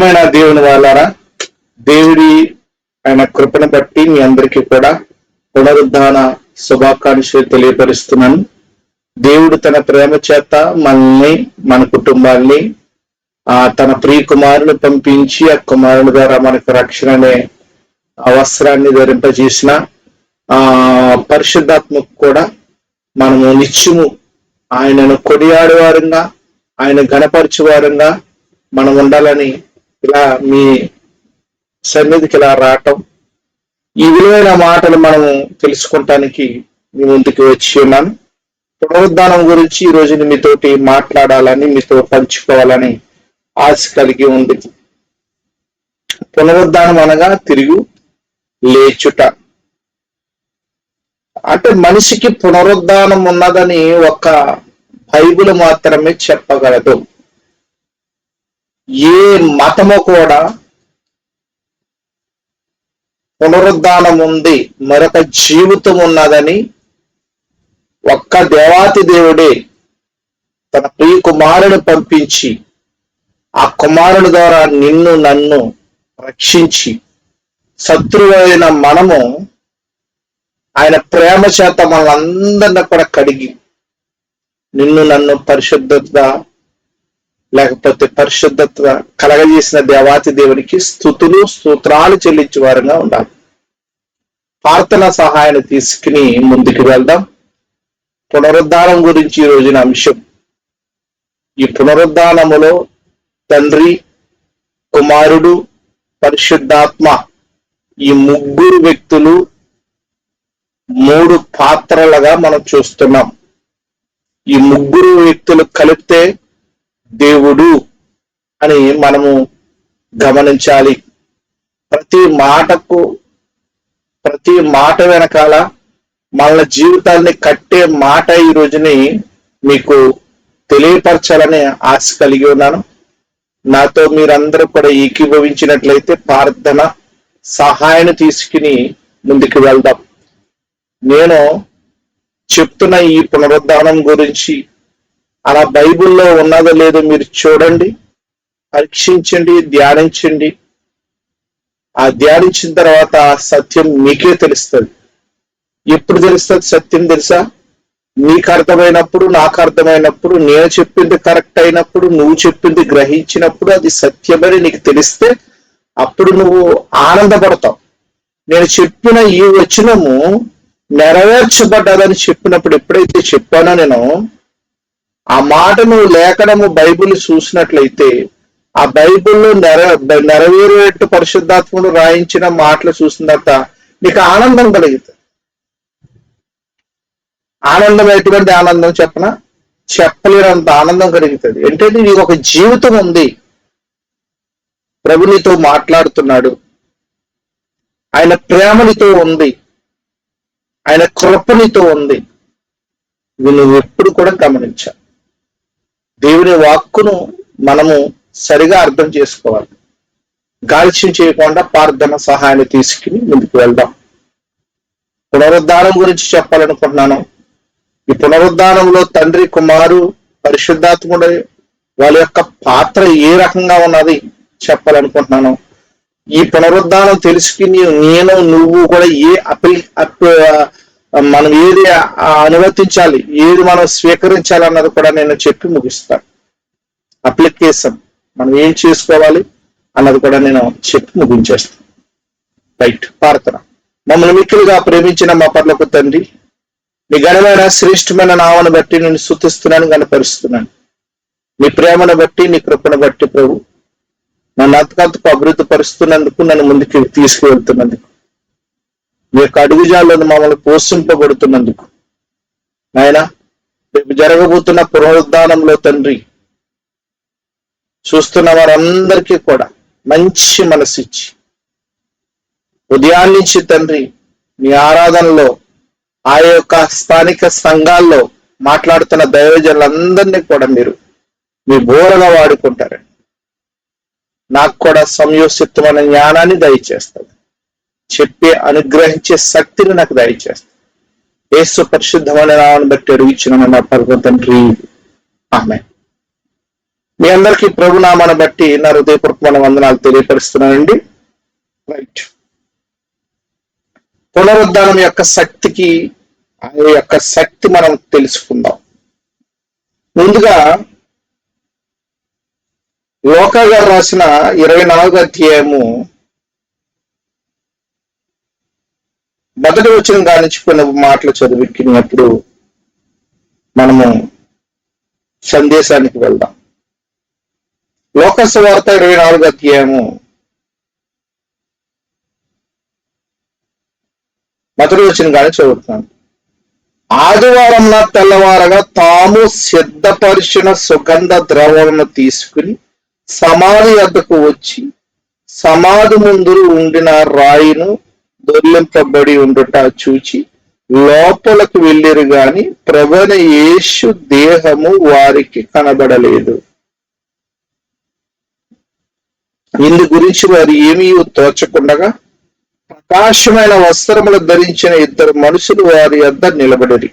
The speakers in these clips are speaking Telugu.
ప్రియమైన దేవుని వాళ్ళారా దేవుడి ఆయన కృపను బట్టి మీ అందరికీ కూడా పునరుద్ధాన శుభాకాంక్షలు తెలియపరుస్తున్నాను. దేవుడు తన ప్రేమ చేత మనల్ని మన కుటుంబాన్ని ఆ తన ప్రియ కుమారుని పంపించి ఆ కుమారుని ద్వారా మనకు రక్షణ అనే అవసరాన్ని ధరింపజేసిన ఆ పరిశుద్ధాత్మకు కూడా మనము నిత్యము ఆయనను కొడియాడేవారంగా ఆయన గణపరచేవారంగా మనం ఉండాలని ఇలా మీ సన్నిధికి ఇలా రావటం ఈ విలువైన మాటలు మనం తెలుసుకోవటానికి మీ ముందుకు వచ్చి ఉన్నాను. పునరుద్ధానం గురించి ఈ రోజు మీతోటి మాట్లాడాలని మీతో పంచుకోవాలని ఆశ కలిగి ఉంది పునరుద్ధానం అనగా తిరిగి లేచుట. అంటే మనిషికి పునరుద్ధానం ఉన్నదని ఒక బైబిల్ మాత్రమే చెప్పగలదు. ఏ మతము కూడా పునరుద్ధానం ఉంది మరొక జీవితం ఉన్నదని ఒక్క దేవాతి దేవుడే తన ప్రియ కుమారుడు పంపించి ఆ కుమారుడు ద్వారా నిన్ను నన్ను రక్షించి శత్రువైన మనము ఆయన ప్రేమ చేత మనందరిని కూడా కడిగి నిన్ను నన్ను పరిశుద్ధత లేకపోతే పరిశుద్ధత కలగజేసిన దేవాతి దేవునికి స్థుతులు స్తోత్రాలు చెల్లించే వారుగా ఉండాలి. ప్రార్థన సహాయాన్ని తీసుకుని ముందుకు వెళ్దాం. పునరుద్ధానం గురించి ఈ రోజున అంశం. ఈ పునరుద్ధానములో తండ్రి కుమారుడు పరిశుద్ధాత్మ ఈ ముగ్గురు వ్యక్తులు మూడు పాత్రలుగా మనం చూస్తున్నాం. ఈ ముగ్గురు వ్యక్తులు కలిపితే దేవుడు అని మనము గమనించాలి. ప్రతి మాటకు ప్రతి మాట వెనకాల మన జీవితాన్ని కట్టే మాట ఈ రోజుని మీకు తెలియపరచాలని ఆశ కలిగి ఉన్నాను. నాతో మీరందరూ కూడా ఏకీభవించినట్లయితే ప్రార్థన సహాయాన్ని తీసుకుని ముందుకు వెళ్దాం. నేను చెప్తున్న ఈ పునరుద్ధానం గురించి అలా బైబిల్లో ఉన్నదో లేదో మీరు చూడండి పరీక్షించండి ధ్యానించండి. ఆ ధ్యానించిన తర్వాత ఆ సత్యం మీకే తెలుస్తుంది. ఎప్పుడు తెలుస్తుంది సత్యం తెలుసా? నీకు అర్థమైనప్పుడు నాకు అర్థమైనప్పుడు నేను చెప్పింది కరెక్ట్ అయినప్పుడు నువ్వు చెప్పింది గ్రహించినప్పుడు అది సత్యమని నీకు తెలిస్తే అప్పుడు నువ్వు ఆనందపడతావు. నేను చెప్పిన ఈ వచనము నెరవేర్చబడ్డదని చెప్పినప్పుడు ఎప్పుడైతే చెప్పానో నేను ఆ మాట నువ్వు లేఖనము బైబిల్ చూసినట్లయితే ఆ బైబిల్లో నెర నెరవేరేట్టు పరిశుద్ధాత్ముడు రాయించిన మాటలు చూసిన తర్వాత నీకు ఆనందం కలుగుతుంది ఆనందం ఎటువంటి ఆనందం చెప్పన? చెప్పలేనంత ఆనందం కలుగుతుంది. ఏంటంటే నీకు ఒక జీవితం ఉంది. ప్రభు నీతో మాట్లాడుతున్నాడు. ఆయన ప్రేమనితో ఉంది. ఆయన కృపనితో ఉంది. నువ్వు ఎప్పుడు కూడా గమనించాలి. దేవుని వాక్కును మనము సరిగా అర్థం చేసుకోవాలి. గాల్చ్యం చేయకుండా ప్రార్థన సహాయాన్ని తీసుకుని ముందుకు వెళ్దాం. పునరుద్ధానం గురించి చెప్పాలనుకుంటున్నాను. ఈ పునరుద్ధానంలో తండ్రి కుమారు పరిశుద్ధాత్ముడు వాళ్ళ యొక్క పాత్ర ఏ రకంగా ఉన్నది చెప్పాలనుకుంటున్నాను. ఈ పునరుద్ధానం తెలుసుకుని నేను నువ్వు కూడా ఏ అప్లి మనం ఏది అనువర్తించాలి ఏది మనం స్వీకరించాలి అన్నది కూడా నేను చెప్పి ముగిస్తాను. అప్లికేషన్ మనం ఏం చేసుకోవాలి అన్నది కూడా నేను చెప్పి ముగించేస్తాను. రైట్ ప్రార్థన. మమ్మల్ని మిక్కులుగా ప్రేమించిన మా పర్లకు తండ్రి మీ ఘనమైన శ్రేష్టమైన నామను బట్టి నేను శుతిస్తున్నాను కనపరుస్తున్నాను మీ ప్రేమను బట్టి నీ కృపను బట్టి ప్రభు నన్ను అంతకంతకు అభివృద్ధి పరుస్తున్నందుకు నన్ను ముందుకు తీసుకువెళ్తున్నందుకు. మీ యొక్క అడుగుజాలను మమ్మల్ని పోషింపబడుతున్నందుకు. నాయన రేపు జరగబోతున్న పునరుద్ధానంలో తండ్రి చూస్తున్న వారందరికీ కూడా మంచి మనసు ఇచ్చి ఉదయాన్నించి నుంచి తండ్రి మీ ఆరాధనలో ఆ యొక్క స్థానిక సంఘాల్లో మాట్లాడుతున్న దైవజనులందరినీ కూడా మీరు మీ బోరగా వాడుకుంటారండి. నాకు కూడా సంయోసితమైన జ్ఞానాన్ని దయచేస్తుంది చెప్పి అనుగ్రహించే శక్తిని నాకు దయచేస్తాను యేసు పరిశుద్ధమైన నామని బట్టి అడుగుచిన నా పర్వ తండ్రి. ఆమె మీ అందరికీ ప్రభునామాన్ని బట్టి నా హృదయపూర్వకమైన వందనాలు తెలియపరుస్తున్నానండి. రైట్. పునరుద్ధానం యొక్క శక్తికి ఆయన యొక్క శక్తి మనం తెలుసుకుందాం. ముందుగా లోకా గారు రాసిన ఇరవై నాలుగు అధ్యాయము మొదటి వచ్చిన కానించి కొన్ని మాటలు చదివినప్పుడు మనము సందేశానికి వెళ్దాం. లోకస్ వార్త ఇరవై నాలుగు అధ్యాయము మొదటి వచ్చిన కానీ చదువుతున్నాను. ఆదివారం నా తెల్లవారగా తాము సిద్ధపరిచిన సుగంధ ద్రవమును తీసుకుని సమాధి వద్దకు వచ్చి సమాధి ముందు ఉండిన రాయిను దొర్లింపబడి ఉండుట చూచి లోపలకు వెళ్ళిరు గాని ప్రవణ యేసు దేహము వారికి కనబడలేదు. ఇందు గురించి వారు ఏమీ తోచకుండగా ప్రకాశమైన వస్త్రములు ధరించిన ఇద్దరు మనుషులు వారి వద్ద నిలబడి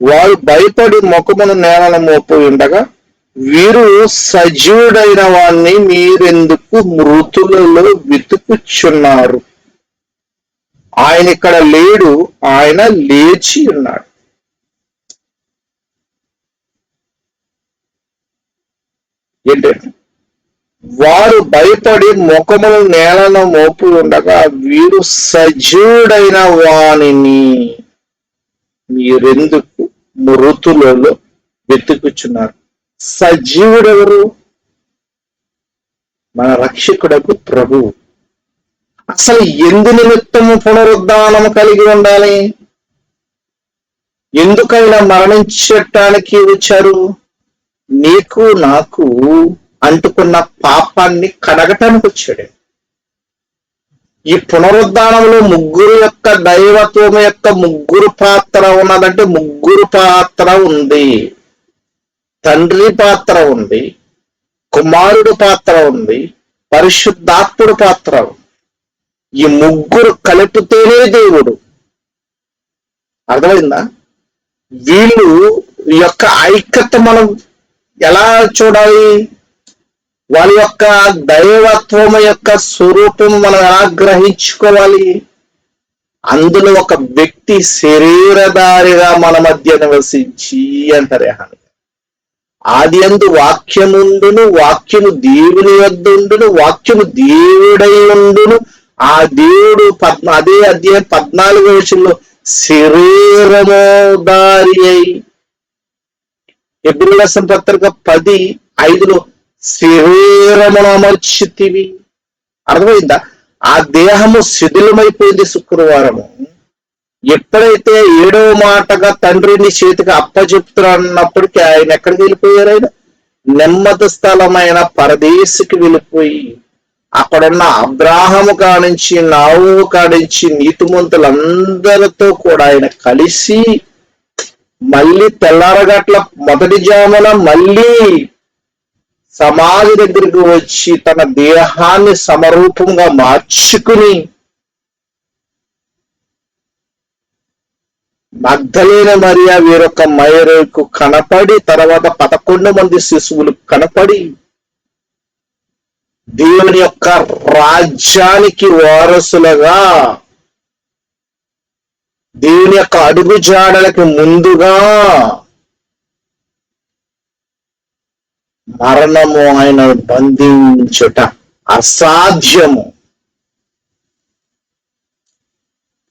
వారు భయపడి ముఖమును నేలను మోపు ఉండగా వీరు సజీవుడైన వాణ్ణి మీరెందుకు మృతులలో వెతుకుచున్నారు? ఆయన ఇక్కడ లేడు ఆయన లేచి ఉన్నాడు. ఏంటంటే వారు భయపడి ముఖములు నేలను మోపు ఉండగా వీరు సజీవుడైన వాణిని మీరెందుకు మృతులలో వెతుకుచున్నారు? సజీవుడెవరు మన రక్షకుడకు ప్రభువు. అసలు ఎందు నిమిత్తము పునరుద్ధానము కలిగి ఉండాలి? ఎందుకైనా మరణించటానికి వచ్చారు? నీకు నాకు అంటుకున్న పాపాన్ని కడగటానికి వచ్చాడు. ఈ పునరుద్ధానంలో ముగ్గురు యొక్క దైవత్వం యొక్క ముగ్గురు పాత్ర ఉన్నదంటే ముగ్గురు పాత్ర ఉంది. తండ్రి పాత్ర ఉంది. కుమారుడు పాత్ర ఉంది. పరిశుద్ధాత్ముడు పాత్ర ఉంది. ఈ ముగ్గురు కలిపితేనే దేవుడు. అర్థమైందా? వీళ్ళు యొక్క ఐక్యత మనం ఎలా చూడాలి? వాళ్ళ యొక్క దైవత్వం యొక్క స్వరూపం మనం ఎలా గ్రహించుకోవాలి? అందులో ఒక వ్యక్తి శరీరధారిగా మన మధ్య నివసించి అంటారు హాని ఆది అందు వాక్యముండును వాక్యము దేవుని యొద్దుండును వాక్యము దేవుడై ఉండును ఆ దేవుడు పద్మ అదే అధ్యాయం పద్నాలుగో విషయంలో శరీరము దారి అయి ఎబ్రిల్ పత్రిక పది ఐదులో శరీరమును అమర్చితివి. అర్థమైందా? ఆ దేహము శిథిలమైపోయింది శుక్రవారము. ఎప్పుడైతే ఏడవ మాటగా తండ్రిని చేతికి అప్పచెప్తున్నప్పటికీ ఆయన ఎక్కడికి వెళ్ళిపోయారు ఆయన? నెమ్మది స్థలమైన పరదేశికి వెళ్ళిపోయి అక్కడున్న అబ్రాహము కానించి నావు కానించి నీతిమంతులందరితో కూడా ఆయన కలిసి మళ్ళీ తెల్లారగట్ల మొదటి జామున మళ్ళీ సమాధి దగ్గరికి వచ్చి తన దేహాన్ని సమరూపంగా మార్చుకుని మగ్ధలేన మరియా వీరొక మైరకు కనపడి తర్వాత పదకొండు మంది శిశువులు కనపడి దేవుని యొక్క రాజ్యానికి వారసులుగా దేవుని యొక్క అడుగు జాడలకు ముందుగా మరణము ఆయన బంధించుట అసాధ్యము.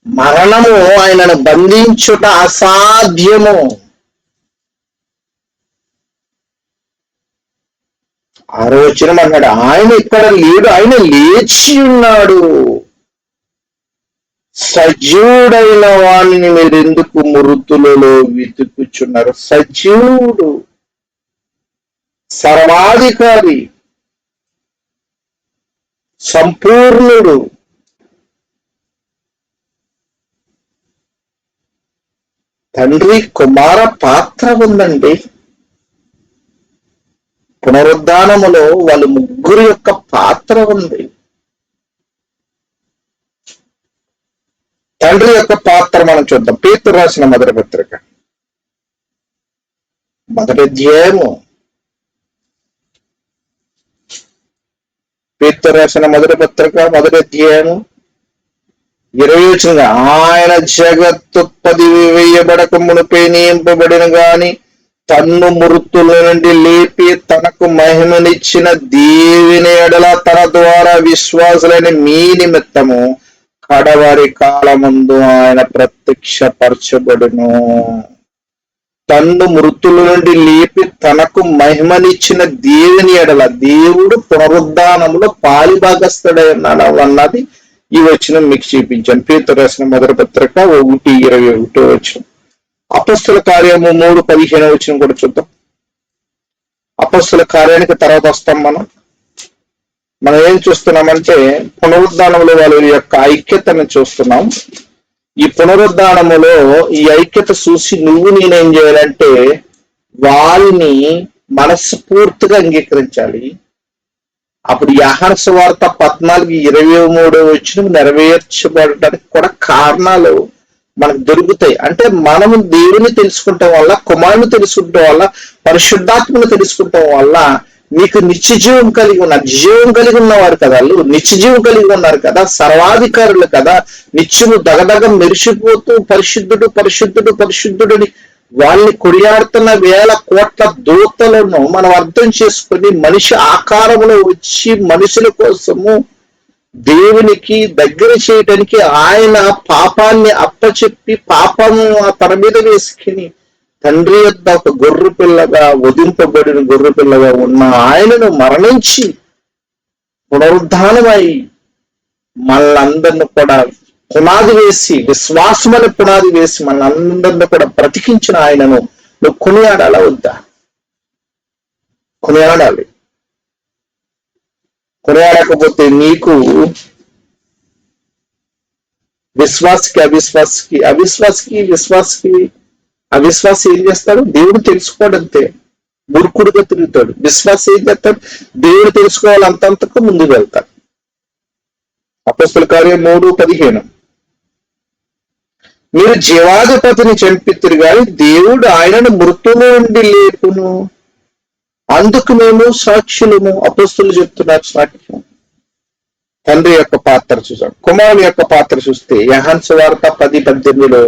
మరణము ఆయనను బంధించుట అసాధ్యము. ఆరో వచ్చిన అన్నాడు ఆయన ఇక్కడ లేడు ఆయన లేచి ఉన్నాడు. సజీవుడైన వాణ్ణి మీరు ఎందుకు మృతులలో వెతుకుచున్నారు? సజీవుడు. సర్వాధికారి. సంపూర్ణుడు. తండ్రి కుమార పాత్ర ఉందండి. పునరుద్ధానములో వాళ్ళు ముగ్గురు యొక్క పాత్ర ఉంది. తండ్రి యొక్క పాత్ర మనం చూద్దాం. పేతురు రాసిన మొదటి పత్రిక. మొదటి అధ్యాయము. పేతురు రాసిన మొదటి పత్రిక మొదటి అధ్యాయము. ఇరవై వచ్చిన ఆయన జగత్తుత్పది వేయబడక మునిపే నియింపబడిన గాని తన్ను మృతుల నుండి లేపి తనకు మహిమనిచ్చిన దేవుని ఎడల తన ద్వారా విశ్వాసులైన మీ నిమిత్తము కడవారి కాలమందు ఆయన ప్రత్యక్షపరచబడును. తన్ను మృతుల నుండి లేపి తనకు మహిమనిచ్చిన దేవుని ఎడల దేవుడు పునరుద్ధానంలో పాలిభాగస్తుడై ఉన్నాడు అన్నది ఈ వచ్చిన మీకు చూపించాను. పేతురు మొదటి పత్రిక ఒకటి ఇరవై ఒకటో వచ్చిన అపస్తుల కార్యము మూడు పదిహేను వచ్చిన కూడా చూద్దాం. అపస్తుల కార్యానికి తర్వాత వస్తాం మనం. మనం ఏం చూస్తున్నామంటే పునరుద్ధానంలో వాళ్ళ యొక్క ఐక్యతను చూస్తున్నాం. ఈ పునరుద్ధానములో ఈ ఐక్యత చూసి నువ్వు నేనేం చేయాలంటే వారిని మనస్ఫూర్తిగా అంగీకరించాలి. అప్పుడు యహర్స వార్త పద్నాలుగు ఇరవై మూడు వచ్చిన నెరవేర్చబడటానికి కూడా కారణాలు మనకు దొరుకుతాయి. అంటే మనము దేవుని తెలుసుకుంటాం వల్ల కుమారుని తెలుసుకుంటాం వల్ల పరిశుద్ధాత్మను తెలుసుకుంటాం వల్ల మీకు నిత్యజీవం కలిగి ఉన్నారు జీవం కలిగి ఉన్నవారు కదా వాళ్ళు నిత్యజీవం కలిగి ఉన్నారు కదా సర్వాధికారులు కదా. నిత్యము దగదగ మెరిసిపోతూ పరిశుద్ధుడు పరిశుద్ధుడు పరిశుద్ధుడని వాళ్ళని కొడియాడుతున్న వేల కోట్ల దూతలను మనం అర్థం చేసుకుని మనిషి ఆకారంలో వచ్చి మనుషుల కోసము దేవునికి దగ్గర చేయటానికి ఆయన పాపాన్ని అప్పచెప్పి పాపము తన మీద వేసుకుని తండ్రి యొద్ద ఒక గొర్రె పిల్లగా వదింపబడిన గొర్రె పిల్లగా ఉన్న ఆయనను మరణించి పునరుద్ధానమై మనందరిని కూడా పునాది వేసి విశ్వాసమని పునాది వేసి మనందరిని కూడా బ్రతికించిన ఆయనను నువ్వు కొనియాడాలా వద్దా? కొనియాడాలి. కొనియాడకపోతే నీకు విశ్వాసకి అవిశ్వాసకి అవిశ్వాసకి విశ్వాసకి అవిశ్వాస ఏం చేస్తాడు? దేవుడు తెలుసుకోవడంతే మూర్ఖుడుగా తిరుగుతాడు. విశ్వాసం ఏం చేస్తాడు? దేవుడు తెలుసుకోవాలి అంతంతకు ముందుకు వెళ్తాడు. అపస్తుల కార్యం మూడు పదిహేను. మీరు జీవాధిపతిని చంపి కానీ దేవుడు ఆయనను మృతులు నుండి లేపును. అందుకు మేము సాక్షులము అపస్తులు చెప్తున్నారు సాక్ష్యం. తండ్రి యొక్క పాత్ర చూసాం. కుమారుని యొక్క పాత్ర చూస్తే యహన్స్ వార్త పది పద్దెనిమిదిలో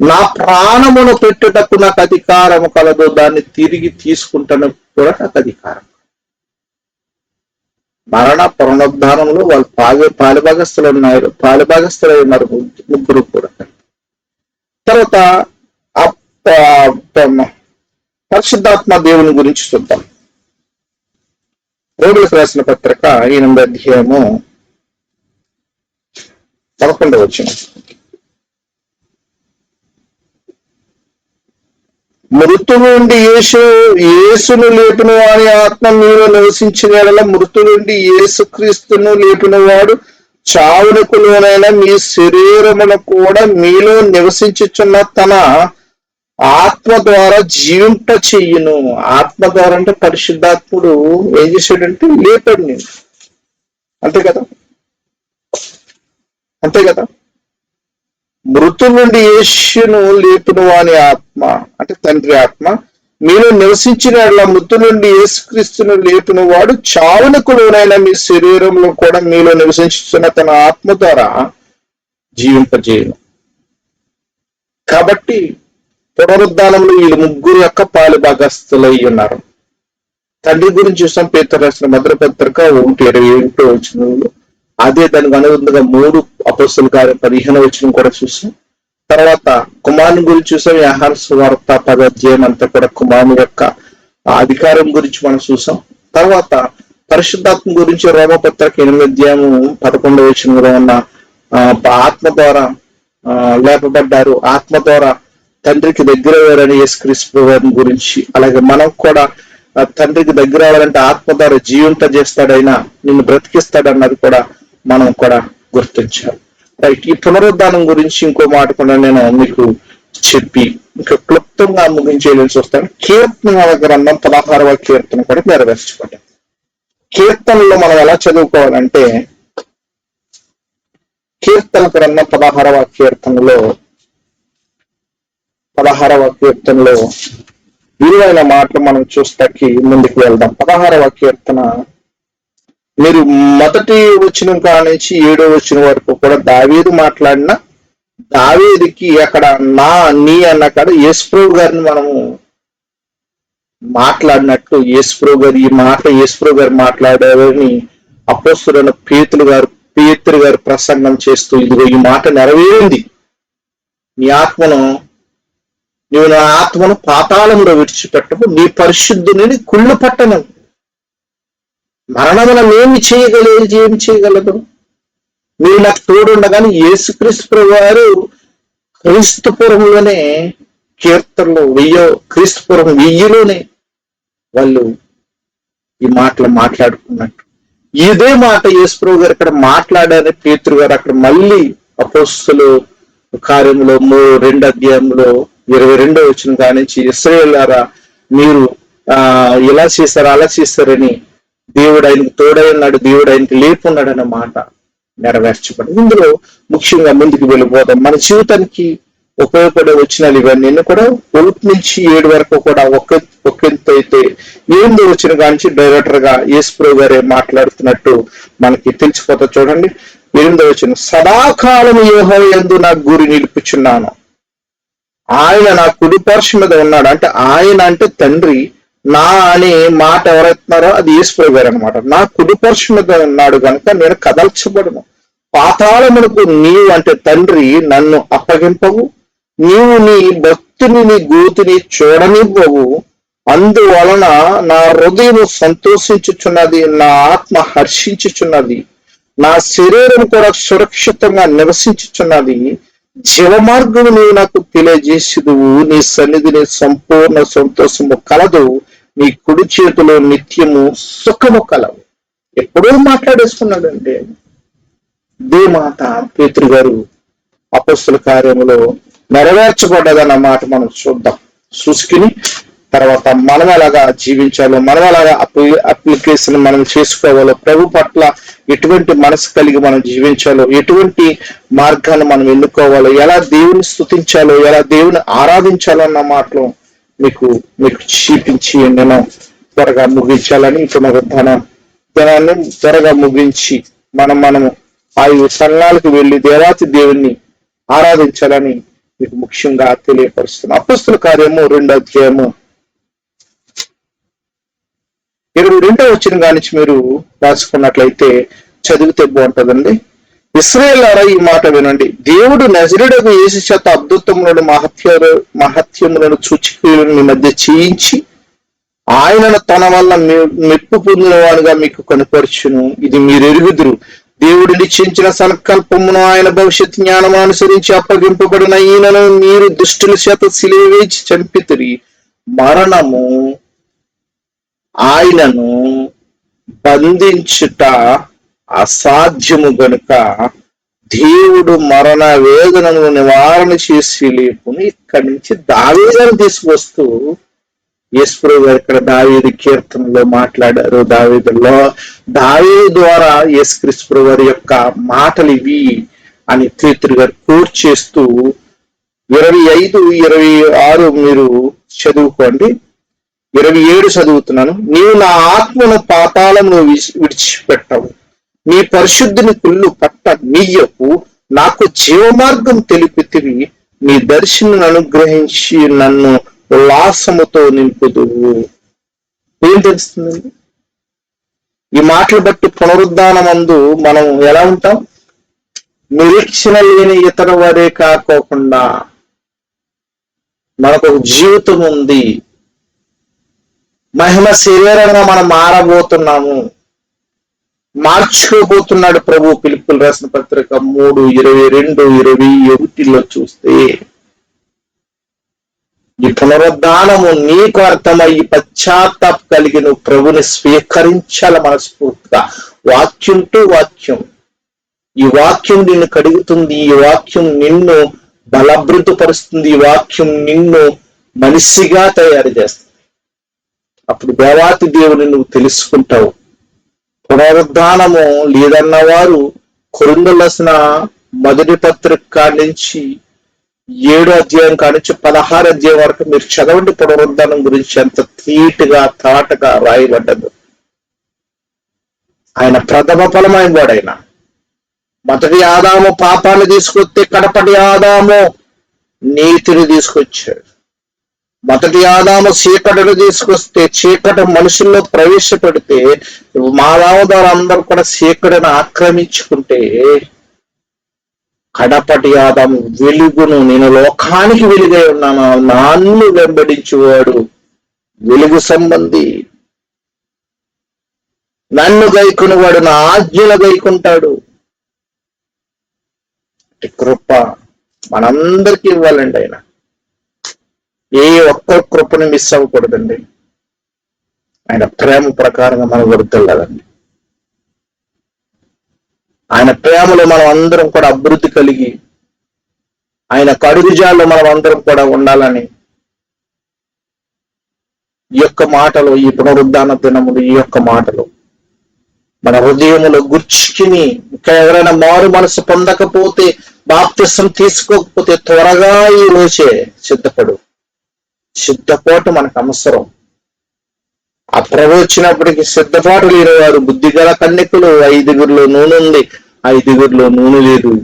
నా ప్రాణమును పెట్టుటకు నాకు అధికారం కలదు దాన్ని తిరిగి తీసుకుంటాను కూడా నాకు అధికారం. మరణ పునరుద్ధానంలో వాళ్ళు పాలి పాలిభాగస్తులు ఉన్నారు. పాలిభాగస్తులు ఉన్నారు ముగ్గురు కూడా. తర్వాత పరిశుద్ధాత్మ దేవుని గురించి చూద్దాం. రోగులకు రాసిన పత్రిక ఎనిమిది అధ్యాయము పదకొండవ వచ్చిన మృతు నుండి యేసు యేసును లేపిన వాని ఆత్మ మీలో నివసించిన మృతు నుండి యేసుక్రీస్తును లేపిన వాడు చావునకు లోనైన మీ శరీరమును కూడా మీలో నివసించుచున్న తన ఆత్మ ద్వారా జీవింప చెయ్యును ఆత్మ ద్వారా అంటే పరిశుద్ధాత్ముడు ఏం చేశాడంటే లేపాడు నేను అంతే కదా? అంతే కదా? మృతు నుండి యేసును లేపిన వాని ఆత్మ అంటే తండ్రి ఆత్మ మీరు నివసించిన మృతు నుండి యేసుక్రీస్తును లేపిన వాడు చావునకు లోనైన మీ శరీరంలో కూడా మీలో నివసించుతున్న తన ఆత్మ ద్వారా జీవింపజేయను కాబట్టి పునరుద్ధానంలో వీళ్ళు ముగ్గురు యొక్క పాలు భాగస్థులై ఉన్నారు. తండ్రి గురించి చూసాం పేతురు రాసిన భద్ర పత్రిక ఒకటి ఇరవై ఒకటో వచ్చిన అదే దానికి అనుగుణంగా మూడు అపస్సులు గారి పదిహేను వచ్చిన కూడా చూసాం. తర్వాత కుమారుని గురించి చూసాం ఆహార వార్త పదాధ్యాయం అంతా కూడా కుమారుని యొక్క అధికారం గురించి మనం చూసాం. తర్వాత పరిశుద్ధాత్మ గురించి రోమపత్రిక ఎనిమిది అధ్యాయము పదకొండవ వచ్చిన ఉన్న ఆ, ఆత్మ ద్వారా ఆ, లేపబడ్డారు. ఆత్మ ద్వారా తండ్రికి దగ్గర అయ్యారని యేసుక్రీస్తు వారిని గురించి. అలాగే మనం కూడా తండ్రికి దగ్గర అవ్వాలంటే ఆత్మ ద్వారా జీవింపజేస్తాడైనా నిన్ను బ్రతికిస్తాడన్నది కూడా మనం కూడా గుర్తించాలి. రైట్ ఈ పునరుద్ధానం గురించి ఇంకో మాట కూడా నేను మీకు చెప్పి ఇంకా క్లుప్తంగా ముగించేయాల్సి వస్తాను. కీర్తన గ్రంథం పదహారవ కీర్తన కూడా నెరవేర్చుకోండి. కీర్తనలో మనం ఎలా చదువుకోవాలంటే కీర్తన గ్రంథం పదహారవ కీర్తనలో పదహారవ కీర్తనలో విలువైన మాటలు మనం చూస్తాకి ముందుకు వెళ్దాం. పదహారవ కీర్తన. మీరు మొదటి వచ్చిన కానించి ఏడో వచ్చిన వరకు కూడా దావీదు మాట్లాడిన దావేదికి అక్కడ నా నీ అన్న కాడ యేసుప్రభు గారిని మనము మాట్లాడినట్టు యేసుప్రభు గారు ఈ మాట యేసుప్రభు గారు మాట్లాడారని అపోస్తుడైన పేతులు గారు పేతురు గారు ప్రసంగం చేస్తూ ఇదిగో ఈ మాట నెరవేరింది. నీ ఆత్మను నీవు నా ఆత్మను పాతాళంలో విడిచిపెట్టము నీ పరిశుద్ధుని కుళ్ళు పట్టను. మరణమున ఏమి చేయగలేదు ఏమి చేయగలదు మీరు నాకు తోడుండగానే యేసుక్రీస్తు వారు క్రీస్తుపురంలోనే కీర్తనలు వెయ్యో క్రీస్తుపురం వెయ్యిలోనే వాళ్ళు ఈ మాటలు మాట్లాడుకున్నట్టు. ఇదే మాట యేసుప్రభు గారు ఇక్కడ మాట్లాడారని పేతురు గారు అక్కడ మళ్ళీ అపోస్తులు కార్యంలో మూ రెండు అధ్యాయంలో ఇరవై రెండో వచ్చిన కానించి ఇస్రాయేలారా మీరు ఆ ఇలా చేస్తారు అలా చేస్తారని దేవుడు ఆయనకు తోడై ఉన్నాడు దేవుడు ఆయనకి లేపున్నాడు అన్న మాట నెరవేర్చబడి. ఇందులో ముఖ్యంగా ముందుకు వెళ్ళిపోదాం. మన జీవితానికి ఉపయోగపడే వచ్చినాలు ఇవన్నీ. కూడా ఒకటి నుంచి ఏడు వరకు కూడా ఒక ఒక అయితే ఏంది వచ్చిన కానించి డైరెక్టర్గా యేసుప్రో గారే మాట్లాడుతున్నట్టు మనకి తెలిసిపోతా చూడండి. ఎనిమిదో వచ్చిన సదాకాలం యోహో ఎందు నా గురి నిలుపుచున్నాను. ఆయన నా కుడి మీద ఉన్నాడు. అంటే ఆయన అంటే తండ్రి. నా అనే మాట ఎవరైతున్నారో అది యేసుప్రభు అనమాట నా కుడి మీద ఉన్నాడు కనుక నేను కదల్చబడను. పాతాళమునకు నీవు అంటే తండ్రి నన్ను అప్పగింపవు. నీవు నీ భక్తుని నీ గోతిని చూడనివ్వవు. అందువలన నా హృదయం సంతోషించుచున్నది నా ఆత్మ హర్షించుచున్నది నా శరీరం కూడా సురక్షితంగా నివసించుచున్నది జీవమార్గము నీవు నాకు తెలియజేసిదువు. నీ సన్నిధిని సంపూర్ణ సంతోషము కలదు. నీ కుడి చేతిలో నిత్యము సుఖము కలవు. ఎప్పుడూ మాట్లాడేసుకున్నాడండి దేమాత మాట గారు అపస్తుల కార్యములో నెరవేర్చబడ్డదన్న మాట మనం చూద్దాం. చూసుకుని తర్వాత మనం ఎలాగా జీవించాలో మనం ఎలాగా అప్లికేషన్ మనం చేసుకోవాలో ప్రభు పట్ల ఎటువంటి మనసు కలిగి మనం జీవించాలో ఎటువంటి మార్గాన్ని మనం ఎన్నుకోవాలో ఎలా దేవుని స్థుతించాలో ఎలా దేవుని ఆరాధించాలో అన్న మాటలు మీకు మీకు చూపించి నేను త్వరగా ముగించాలని పునరుద్ధరణ ధనాన్ని త్వరగా ముగించి మనం మనము ఆయు సన్నాలకు వెళ్ళి దేవాతి దేవుణ్ణి ఆరాధించాలని మీకు ముఖ్యంగా తెలియపరుస్తున్నాం. అపస్తుల కార్యము రెండో అధ్యాయము ఇరవై రెండో వచ్చిన గానించి మీరు రాసుకున్నట్లయితే చదివితే బాగుంటుందండి. ఇస్రాయేలారా ఈ మాట వినండి. దేవుడు నజరుడకు యేసు చేత అద్భుతములను మహత్య మహత్యములను సూచికలను మీ మధ్య చేయించి ఆయనను తన వల్ల మె- మెప్పు పొందిన వాడుగా మీకు కనపరచును. ఇది మీరు ఎరుగుదురు దేవుడు నిశ్చయించిన సంకల్పమును ఆయన భవిష్యత్ జ్ఞానము అనుసరించి అప్పగింపబడిన ఈయనను మీరు దుష్టుల చేత సిలివేచి చంపితిరి. మరణము ఆయనను బంధించుట అసాధ్యము గనుక దేవుడు మరణ వేదనను నివారణ చేసి లేపుని. ఇక్కడి నుంచి దావేదను తీసుకొస్తూ యేసుప్రభు గారు ఇక్కడ దావేది కీర్తనలో మాట్లాడారు. దావేదుల్లో దావేది ద్వారా యేసుక్రీస్తు వారి యొక్క మాటలు ఇవి అని పేతురు గారు కోట్ చేస్తూ ఇరవై ఐదు ఇరవై ఆరు మీరు చదువుకోండి. ఇరవై ఏడు చదువుతున్నాను. నీవు నా ఆత్మను పాతాలను విడిచిపెట్టవు. నీ పరిశుద్ధిని కుళ్ళు పట్ట నీయకు. నాకు జీవమార్గం తెలిపితివి. నీ దర్శనం అనుగ్రహించి నన్ను ఉల్లాసముతో నింపుదువు. ఏం తెలుస్తుందండి? ఈ మాటలు బట్టి పునరుద్ధానమందు మనం ఎలా ఉంటాం? నిరీక్షణ లేని ఇతర వారే కాకోకుండా మనకు ఒక జీవితం ఉంది మహిమ శరీరంగా మనం మారబోతున్నాము. మార్చుకోబోతున్నాడు ప్రభు పిలుపులు రాసిన పత్రిక మూడు ఇరవై రెండు ఇరవై ఒకటిలో చూస్తే ఈ పునరుద్ధానము నీకు అర్థమయ్యి పశ్చాత్తాప కలిగి నువ్వు ప్రభుని స్వీకరించాల మనస్ఫూర్తిగా. వాక్యం టు వాక్యం. ఈ వాక్యం నిన్ను కడుగుతుంది ఈ వాక్యం నిన్ను బలభృతపరుస్తుంది ఈ వాక్యం నిన్ను మనిషిగా తయారు చేస్తుంది. అప్పుడు దేవాతి దేవుని నువ్వు తెలుసుకుంటావు. పునరుద్ధానము లేదన్న వారు కొరిందలసిన మొదటి పత్రిక కాడి నుంచి ఏడో అధ్యాయం కానించి నుంచి పదహారు అధ్యాయం వరకు మీరు చదవండి. పునరుద్ధానం గురించి ఎంత తీటుగా తాటగా రాయబడ్డదు. ఆయన ప్రథమ ఫలమైన వాడైన మొదటి ఆదాము పాపాన్ని తీసుకొస్తే కడపటి ఆదాము నీతిని తీసుకొచ్చాడు. మొదటి ఆదాము చీకటిని తీసుకొస్తే చీకటి మనుషుల్లో ప్రవేశపెడితే మానవుదారు అందరూ కూడా చీకటిని ఆక్రమించుకుంటే కడపటి ఆదాం వెలుగును నేను లోకానికి వెలుగై ఉన్నాను. నాన్ను వెంబడించేవాడు వెలుగు సంబంధి. నన్ను గైకునివాడు నా ఆజ్ఞలు గైకుంటాడు కృప మనందరికీ ఇవ్వాలండి ఆయన. ఏ ఒక్క కృపను మిస్ అవ్వకూడదండి. ఆయన ప్రేమ ప్రకారంగా మనం వర్తిల్లాలండి ఆయన ప్రేమలో మనం అందరం కూడా అభివృద్ధి కలిగి ఆయన కడుగుజాల్లో మనం అందరం కూడా ఉండాలని ఈ యొక్క మాటలు ఈ పునరుద్ధాన దినములు ఈ యొక్క మాటలు మన హృదయములో గుర్చుకుని ఇంకా ఎవరైనా మారు మనసు పొందకపోతే బాప్తిసం తీసుకోకపోతే త్వరగా ఈ రోజే సిద్ధపడు. సిద్ధపాటు మనకు అవసరం. ఆ ప్రభు వచ్చినప్పటికి సిద్ధపాటు లేని వారు బుద్ధిగల కన్యకులు ఐదుగురిలో నూనె ఉంది. ఐదుగురిలో నూనె లేదు.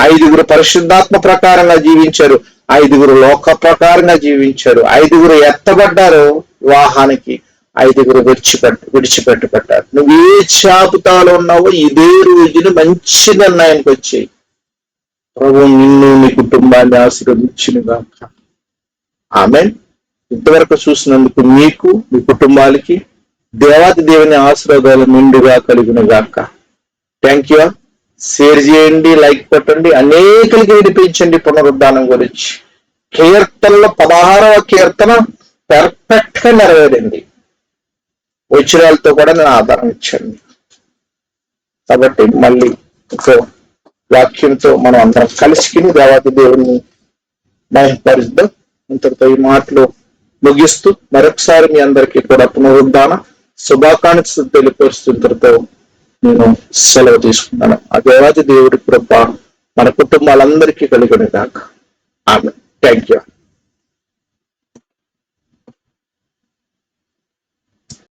ఐదుగురు పరిశుద్ధాత్మ ప్రకారంగా జీవించారు. ఐదుగురు లోక ప్రకారంగా జీవించారు. ఐదుగురు ఎత్తబడ్డారు వాహానికి. ఐదుగురు విడిచిపెట్టు విడిచిపెట్టబడ్డారు. నువ్వు ఏ చాపుతాలో ఉన్నావో ఇదే రోజున మంచి నిర్ణయానికి వచ్చాయి. ప్రభు నిన్ను నీ కుటుంబాన్ని ఆశీర్వదించునుగా ఆమె ఇంతవరకు చూసినందుకు మీకు మీ కుటుంబాలకి దేవాది దేవుని ఆశీర్వాదాలు నిండుగా కలిగిన గాక థ్యాంక్ యూ షేర్ చేయండి లైక్ కొట్టండి అనేకలకి వినిపించండి పునరుద్ధానం గురించి. కీర్తనలో పదహారవ కీర్తన పర్ఫెక్ట్గా నెరవేరింది వచనాలతో కూడా నేను ఆధారం ఇచ్చాను. కాబట్టి మళ్ళీ ఇంకో వాక్యంతో మనం అందరం కలిసికి దేవాది దేవుని మహిపరిద్దాం ఇంతటితో ఈ మాటలు ముగిస్తూ మరొకసారి మీ అందరికీ కూడా పునరుద్ధాన శుభాకాంక్షలు తెలియపరుస్తూ నేను సెలవు తీసుకున్నాను ఆ దేవాది దేవుడి కృప మన కుటుంబాలందరికీ కలిగిన దాకా ఆమె థ్యాంక్ యూ.